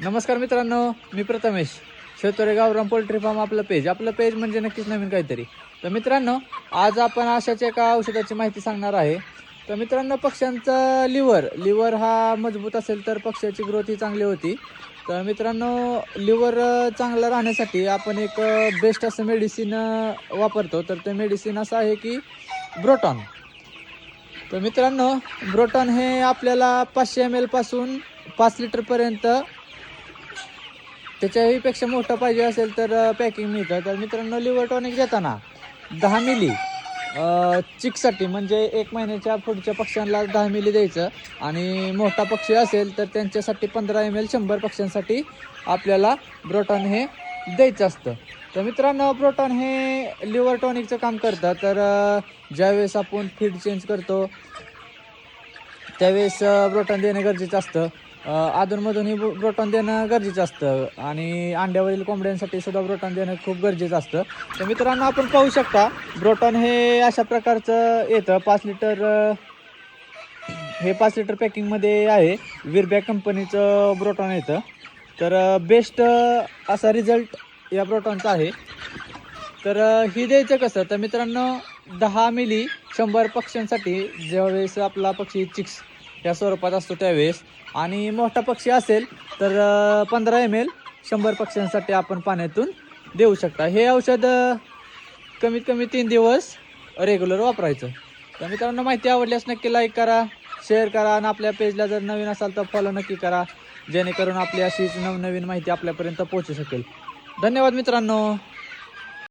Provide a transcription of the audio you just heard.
नमस्कार मित्रांनो मी प्रथमेश. शेतोरे गावराम पोल्ट्री फार्म आपलं पेज आपलं पेज म्हणजे नक्कीच नवीन काहीतरी. तर मित्रांनो आज आपण अशाच एका औषधाची माहिती सांगणार आहे. तर मित्रांनो पक्ष्यांचा लिव्हर लिव्हर हा मजबूत असेल तर पक्ष्याची ग्रोथ ही चांगली होती. तर मित्रांनो लिव्हर चांगलं राहण्यासाठी आपण एक बेस्ट असं मेडिसिन वापरतो. तर ते मेडिसिन असं आहे की ब्रोटॉन तर मित्रांनो ब्रोटॉन हे आपल्याला पाचशे एम एलपासून पाच लिटरपर्यंत त्याच्याहीपेक्षा मोठं पाहिजे असेल तर पॅकिंग मिळतं. तर मित्रांनो लिव्हर टॉनिक देताना दहा मिली चिकसाठी म्हणजे एक महिन्याच्या पुढच्या पक्ष्यांना दहा मिली द्यायचं. आणि मोठा पक्षी असेल तर त्यांच्यासाठी पंधरा एम एल शंभर पक्ष्यांसाठी आपल्याला ब्रोटॉन हे द्यायचं असतं. तर मित्रांनो प्रोटॉन हे लिव्हर टॉनिकचं काम करतं. तर ज्यावेळेस आपण फीड चेंज करतो त्यावेळेस ब्रोटॉन देणं गरजेचं असतं. अधूनमधूनही ब्रो- ब्रोटॉन देणं गरजेचं असतं. आणि अंड्यावरील कोंबड्यांसाठी सुद्धा ब्रोटॉन देणं खूप गरजेचं असतं. तर मित्रांनो आपण पाहू शकता ब्रोटॉन हे अशा प्रकारचं येतं. पाच लिटर हे पाच लिटर पॅकिंगमध्ये आहे. विरबॅक कंपनीचं ब्रोटॉन येतं. तर बेस्ट असा रिझल्ट या ब्रोटॉनचा आहे. तर ही द्यायचं कसं? तर मित्रांनो दहा मिली शंभर पक्ष्यांसाठी ज्यावेळेस आपला पक्षी चिक्स या स्वरूपात असतो त्यावेळेस. आणि मोठा पक्षी असेल तर पंधरा एम एल शंभर पक्ष्यांसाठी आपण पाण्यातून देऊ शकता. हे औषध कमीत कमी तीन दिवस रेग्युलर वापरायचं. तर मित्रांनो माहिती आवडल्यास नक्की लाईक करा शेअर करा आणि आपल्या पेजला जर नवीन असाल तर फॉलो नक्की करा. जेणेकरून आपली अशीच नवनवीन माहिती आपल्यापर्यंत पोहोचू शकेल. धन्यवाद मित्रांनो.